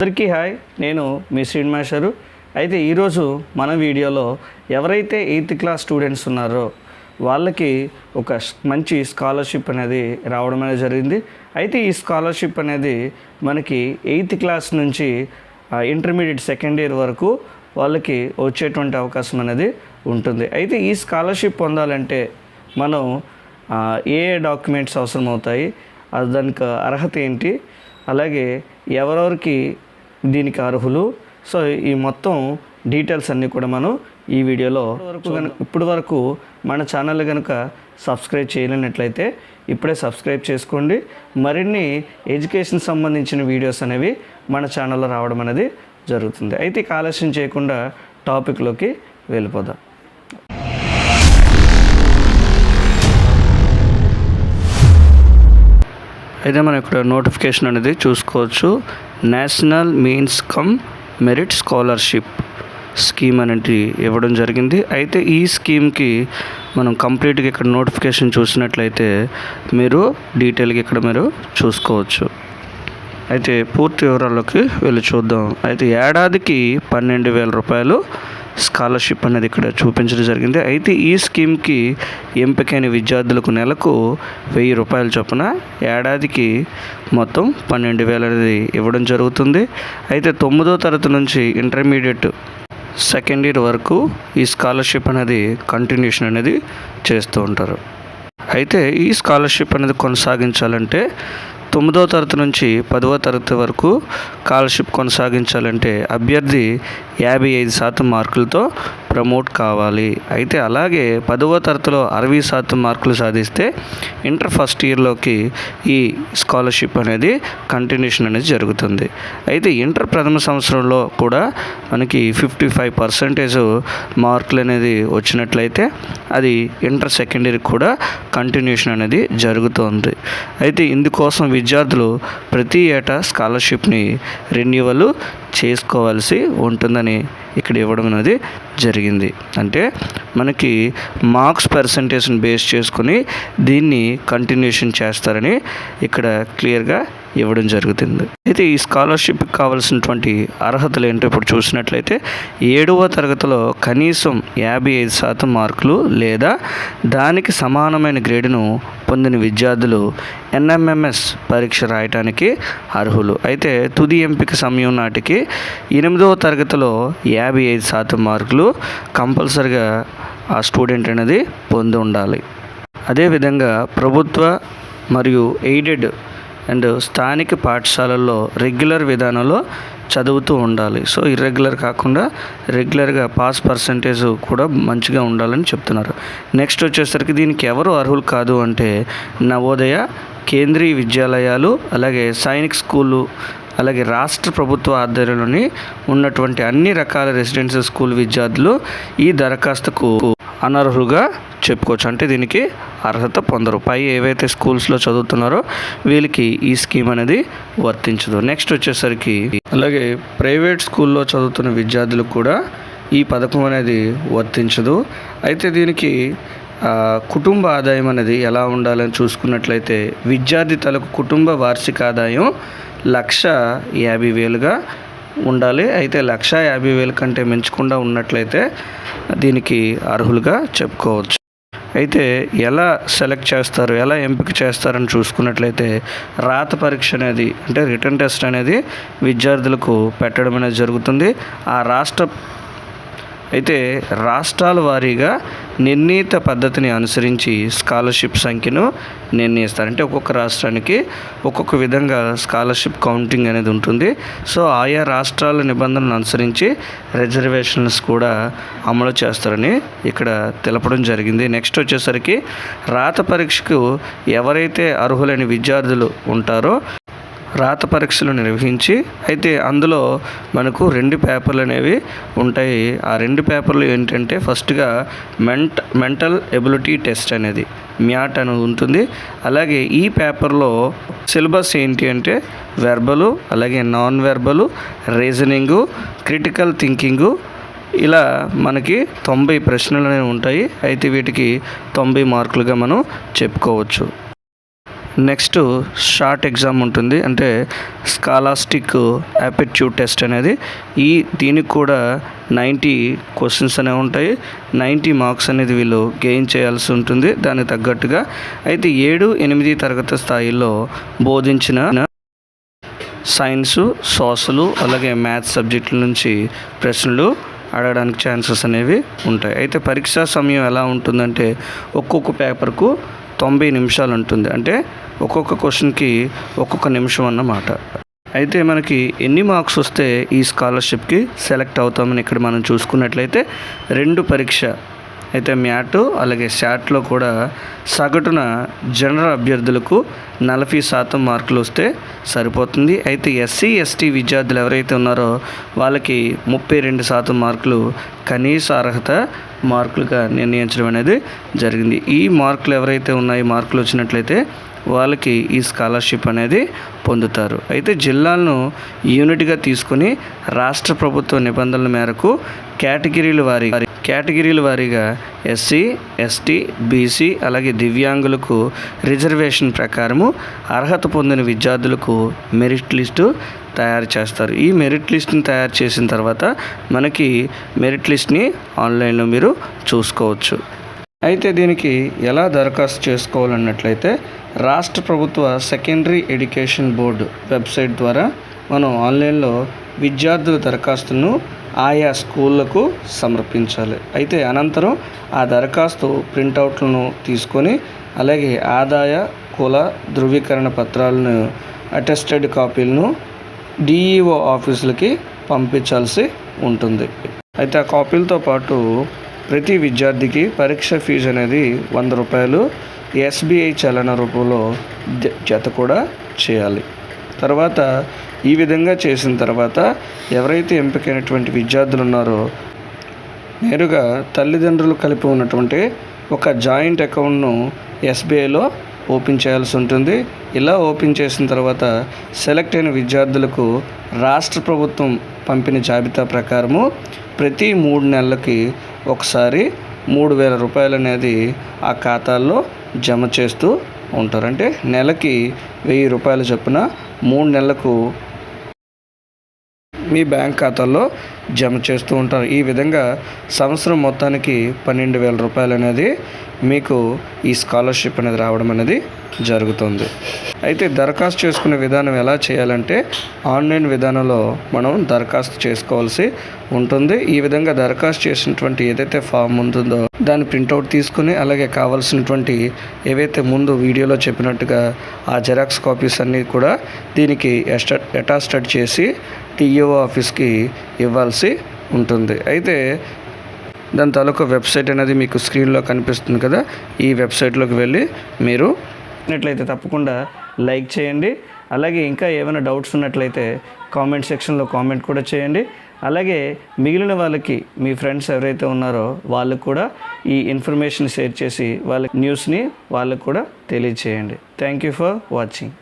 అందరికీ హాయ్ నేను మీ శ్రీనిమాషరు అయితే ఈరోజు మన వీడియోలో ఎవరైతే ఎయిత్ క్లాస్ స్టూడెంట్స్ ఉన్నారో వాళ్ళకి ఒక మంచి స్కాలర్షిప్ అనేది రావడం అనేది జరిగింది. అయితే ఈ స్కాలర్షిప్ అనేది మనకి ఎయిత్ క్లాస్ నుంచి ఇంటర్మీడియట్ సెకండ్ ఇయర్ వరకు వాళ్ళకి వచ్చేటువంటి అవకాశం అనేది ఉంటుంది. అయితే ఈ స్కాలర్షిప్ పొందాలంటే మనం ఏ డాక్యుమెంట్స్ అవసరం అవుతాయి దానికి అర్హత ఏంటి అలాగే ఎవరెవరికి దీనికి అర్హులు. సో ఈ మొత్తం డీటెయిల్స్ అన్నీ కూడా మనం ఈ వీడియోలో వరకు ఇప్పటి వరకు మన ఛానల్ కనుక సబ్స్క్రైబ్ చేయలేనట్లయితే ఇప్పుడే సబ్స్క్రైబ్ చేసుకోండి. మరిన్ని ఎడ్యుకేషన్ సంబంధించిన వీడియోస్ అనేవి మన ఛానల్లో రావడం అనేది జరుగుతుంది. అయితే ఆలస్యం చేయకుండా టాపిక్లోకి వెళ్ళిపోదాం. అయితే మనం ఇక్కడ నోటిఫికేషన్ అనేది చూసుకోవచ్చు. National means cum merit scholarship scheme అనేది ఇవ్వడం జరిగింది. అయితే ఈ స్కీమ్కి మనం కంప్లీట్గా ఇక్కడ నోటిఫికేషన్ చూసినట్లయితే మీరు డీటెయిల్గా ఇక్కడ మీరు చూసుకోవచ్చు. అయితే పూర్తి వివరాల్లోకి వెళ్ళి చూద్దాం. అయితే ఏడాదికి పన్నెండు వేల రూపాయలు స్కాలర్షిప్ అనేది ఇక్కడ చూపించడం జరిగింది. అయితే ఈ స్కీమ్కి ఎంపికైన విద్యార్థులకు నెలకు వెయ్యి రూపాయల చొప్పున ఏడాదికి మొత్తం పన్నెండు వేలు అనేది ఇవ్వడం జరుగుతుంది. అయితే తొమ్మిదో తరగతి నుంచి ఇంటర్మీడియట్ సెకండ్ ఇయర్ వరకు ఈ స్కాలర్షిప్ అనేది కంటిన్యూషన్ అనేది చేస్తూ ఉంటారు. అయితే ఈ స్కాలర్షిప్ అనేది కొనసాగించాలంటే తొమ్మిదవ తరగతి నుంచి పదవ తరగతి వరకు స్కాలర్షిప్ కొనసాగించాలంటే అభ్యర్థి యాభై ఐదు శాతం మార్కులతో ప్రమోట్ కావాలి. అయితే అలాగే పదవ తరగతిలో అరవై శాతం మార్కులు సాధిస్తే ఇంటర్ ఫస్ట్ ఇయర్లోకి ఈ స్కాలర్షిప్ అనేది కంటిన్యూషన్ అనేది జరుగుతుంది. అయితే ఇంటర్ ప్రథమ సంవత్సరంలో కూడా మనకి ఫిఫ్టీ ఫైవ్ పర్సెంటేజ్ మార్కులు అనేది వచ్చినట్లయితే అది ఇంటర్ సెకండ్ ఇయర్ కూడా కంటిన్యూషన్ అనేది జరుగుతుంది. అయితే ఇందుకోసం విద్యార్థులు ప్రతి ఏటా స్కాలర్షిప్ని రెన్యువల్ చేసుకోవాల్సి ఉంటుందని ఇక్కడ ఇవ్వడం అనేది జరిగింది. అంటే మనకి మార్క్స్ పర్సంటేజ్ని బేస్ చేసుకొని దీన్ని కంటిన్యూషన్ చేస్తారని ఇక్కడ క్లియర్గా ఇవ్వడం జరుగుతుంది. అయితే ఈ స్కాలర్షిప్కి కావాల్సినటువంటి అర్హతలు ఏంటో ఇప్పుడు చూసినట్లయితే ఏడవ తరగతిలో కనీసం యాభై ఐదు శాతం మార్కులు లేదా దానికి సమానమైన గ్రేడును పొందిన విద్యార్థులు ఎన్ఎంఎంఎస్ పరీక్ష రాయటానికి అర్హులు. అయితే తుది ఎంపిక సమయం నాటికి ఎనిమిదవ తరగతిలో యాభై ఐదు శాతం మార్కులు కంపల్సరిగా ఆ స్టూడెంట్ అనేది పొంది ఉండాలి. అదేవిధంగా ప్రభుత్వ మరియు ఎయిడెడ్ అండ్ స్థానిక పాఠశాలల్లో రెగ్యులర్ విధానంలో చదువుతూ ఉండాలి. సో ఇర్రెగ్యులర్ కాకుండా రెగ్యులర్గా పాస్ పర్సంటేజ్ కూడా మంచిగా ఉండాలని చెప్తున్నారు. నెక్స్ట్ వచ్చేసరికి దీనికి ఎవరు అర్హులు కాదు అంటే నవోదయ కేంద్రీయ విద్యాలయాలు అలాగే సైనిక్ స్కూళ్ళు అలాగే రాష్ట్ర ప్రభుత్వ ఆధ్వర్యంలోని ఉన్నటువంటి అన్ని రకాల రెసిడెన్షియల్ స్కూల్ విద్యార్థులు ఈ దరఖాస్తుకు అనర్హులుగా చెప్పుకోవచ్చు. అంటే దీనికి అర్హత పొందరు. పై ఏవైతే స్కూల్స్లో చదువుతున్నారో వీళ్ళకి ఈ స్కీమ్ అనేది వర్తించదు. నెక్స్ట్ వచ్చేసరికి అలాగే ప్రైవేట్ స్కూల్లో చదువుతున్న విద్యార్థులకు కూడా ఈ పథకం అనేది వర్తించదు. అయితే దీనికి కుటుంబ ఆదాయం అనేది ఎలా ఉండాలని చూసుకున్నట్లయితే విద్యార్థి తలకు కుటుంబ వార్షిక ఆదాయం లక్ష యాభై వేలుగా ఉండాలి. అయితే లక్ష యాభై వేల కంటే మించకుండా ఉన్నట్లయితే దీనికి అర్హులుగా చెప్పుకోవచ్చు. అయితే ఎలా సెలెక్ట్ చేస్తారు? ఎలా ఎంపిక చేస్తారని చూసుకున్నట్లయితే రాత పరీక్ష అనేది అంటే రిటర్న్ టెస్ట్ అనేది విద్యార్థులకు పెట్టడం అనేది జరుగుతుంది. ఆ రాష్ట్ర అయితే రాష్ట్రాల వారీగా నిర్ణీత పద్ధతిని అనుసరించి స్కాలర్షిప్ సంఖ్యను నిర్ణయిస్తారు. అంటే ఒక్కొక్క రాష్ట్రానికి ఒక్కొక్క విధంగా స్కాలర్షిప్ కౌంటింగ్ అనేది ఉంటుంది. సో ఆయా రాష్ట్రాల నిబంధనలను అనుసరించి రిజర్వేషన్స్ కూడా అమలు చేస్తారని ఇక్కడ తెలపడం జరిగింది. నెక్స్ట్ వచ్చేసరికి రాత పరీక్షకు ఎవరైతే అర్హులైన విద్యార్థులు ఉంటారో రాత పరీక్షలు నిర్వహించి అయితే అందులో మనకు రెండు పేపర్లు అనేవి ఉంటాయి. ఆ రెండు పేపర్లు ఏంటంటే ఫస్ట్గా మెంట్ మెంటల్ ఎబిలిటీ టెస్ట్ అనేది మ్యాట్ అనేది ఉంటుంది. అలాగే ఈ పేపర్లో సిలబస్ ఏంటి అంటే వెర్బలు అలాగే non verbal reasoning critical thinking ఇలా మనకి తొంభై ప్రశ్నలు అనేవి ఉంటాయి. అయితే వీటికి తొంభై మార్కులుగా మనం చెప్పుకోవచ్చు. నెక్స్ట్ షార్ట్ ఎగ్జామ్ ఉంటుంది. అంటే స్కాలాస్టిక్ యాపిట్యూడ్ టెస్ట్ అనేది. ఈ దీనికి కూడా నైంటీ క్వశ్చన్స్ అనేవి ఉంటాయి. నైంటీ మార్క్స్ అనేది వీళ్ళు గెయిన్ చేయాల్సి ఉంటుంది. దానికి తగ్గట్టుగా. అయితే ఏడు ఎనిమిది తరగతి స్థాయిలో బోధించిన సైన్సు సోషలు అలాగే మ్యాథ్స్ సబ్జెక్టుల నుంచి ప్రశ్నలు అడగడానికి ఛాన్సెస్ అనేవి ఉంటాయి. అయితే పరీక్షా సమయం ఎలా ఉంటుందంటే ఒక్కొక్క పేపర్కు తొంభై నిమిషాలు ఉంటుంది. అంటే ఒక్కొక్క క్వశ్చన్కి ఒక్కొక్క నిమిషం అన్నమాట. అయితే మనకి ఎన్ని మార్క్స్ వస్తే ఈ స్కాలర్షిప్కి సెలెక్ట్ అవుతామని ఇక్కడ మనం చూసుకున్నట్లయితే రెండు పరీక్ష. అయితే మ్యాట్ అలాగే శాట్లో కూడా సగటున జనరల్ అభ్యర్థులకు నలభై శాతం మార్కులు వస్తే సరిపోతుంది. అయితే ఎస్సీ ఎస్టీ విద్యార్థులు ఎవరైతే ఉన్నారో వాళ్ళకి ముప్పై రెండు శాతం మార్కులు కనీస అర్హత మార్కులుగా నిర్ణయించడం అనేది జరిగింది. ఈ మార్కులు ఎవరైతే ఉన్నాయో మార్కులు వచ్చినట్లయితే వాళ్ళకి ఈ స్కాలర్షిప్ అనేది పొందుతారు. అయితే జిల్లాలను యూనిట్గా తీసుకొని రాష్ట్ర ప్రభుత్వ నిబంధనల మేరకు కేటగిరీల వారి కేటగిరీల వారీగా ఎస్సీ ఎస్టీ బీసీ అలాగే దివ్యాంగులకు రిజర్వేషన్ ప్రకారము అర్హత పొందిన విద్యార్థులకు మెరిట్ లిస్టు తయారు చేస్తారు. ఈ మెరిట్ లిస్ట్ని తయారు చేసిన తర్వాత మనకి మెరిట్ లిస్ట్ని ఆన్లైన్లో మీరు చూసుకోవచ్చు. అయితే దీనికి ఎలా దరఖాస్తు చేసుకోవాలన్నట్లయితే రాష్ట్ర ప్రభుత్వ సెకండరీ ఎడ్యుకేషన్ బోర్డు వెబ్సైట్ ద్వారా మనం ఆన్లైన్లో విద్యార్థుల దరఖాస్తును ఆయా స్కూళ్ళకు సమర్పించాలి. అయితే అనంతరం ఆ దరఖాస్తు ప్రింటౌట్లను తీసుకొని అలాగే ఆదాయ కుల ధృవీకరణ పత్రాలను అటెస్టెడ్ కాపీలను డిఈఓ ఆఫీసులకి పంపించాల్సి ఉంటుంది. అయితే ఆ కాపీలతో పాటు ప్రతి విద్యార్థికి పరీక్ష ఫీజు అనేది వంద రూపాయలు ఎస్బీఐ చలన రూపంలో జత కూడా చేయాలి. తర్వాత ఈ విధంగా చేసిన తర్వాత ఎవరైతే ఎంపికైనటువంటి విద్యార్థులు ఉన్నారో నేరుగా తల్లిదండ్రులు కలిపి ఉన్నటువంటి ఒక జాయింట్ అకౌంట్ను ఎస్బీఐలో ఓపెన్ చేయాల్సి ఉంటుంది. ఇలా ఓపెన్ చేసిన తర్వాత సెలెక్ట్ అయిన విద్యార్థులకు రాష్ట్ర ప్రభుత్వం పంపిన జాబితా ప్రకారము ప్రతి మూడు నెలలకి ఒకసారి మూడు వేల రూపాయలు అనేది ఆ ఖాతాల్లో జమ చేస్తూ ఉంటారు. అంటే నెలకి వెయ్యి రూపాయలు చొప్పున మూడు నెలలకు మీ బ్యాంక్ ఖాతాల్లో జమ చేస్తూ ఉంటారు. ఈ విధంగా సంవత్సరం మొత్తానికి పన్నెండు వేల రూపాయలు అనేది మీకు ఈ స్కాలర్షిప్ అనేది రావడం అనేది జరుగుతుంది. అయితే దరఖాస్తు చేసుకునే విధానం ఎలా చేయాలంటే ఆన్లైన్ విధానంలో మనం దరఖాస్తు చేసుకోవాల్సి ఉంటుంది. ఈ విధంగా దరఖాస్తు చేసినటువంటి ఏదైతే ఫామ్ ఉంటుందో దాని ప్రింటౌట్ తీసుకుని అలాగే కావాల్సినటువంటి ఏవైతే ముందు వీడియోలో చెప్పినట్టుగా ఆ జెరాక్స్ కాపీస్ అన్నీ కూడా దీనికి ఎస్ట అటాస్టెడ్ చేసి టీఓ ఆఫీస్కి ఇవ్వాల్సి ఉంటుంది. అయితే దాని తాలూకా వెబ్సైట్ అనేది మీకు స్క్రీన్లో కనిపిస్తుంది కదా ఈ వెబ్సైట్లోకి వెళ్ళి మీరు ఉన్నట్లయితే తప్పకుండా లైక్ చేయండి. అలాగే ఇంకా ఏమైనా డౌట్స్ ఉన్నట్లయితే కామెంట్ సెక్షన్లో కామెంట్ కూడా చేయండి. అలాగే మిగిలిన వాళ్ళకి మీ ఫ్రెండ్స్ ఎవరైతే ఉన్నారో వాళ్ళకు కూడా ఈ ఇన్ఫర్మేషన్ షేర్ చేసి వాళ్ళ న్యూస్ని వాళ్ళకు కూడా తెలియచేయండి. Thank you for watching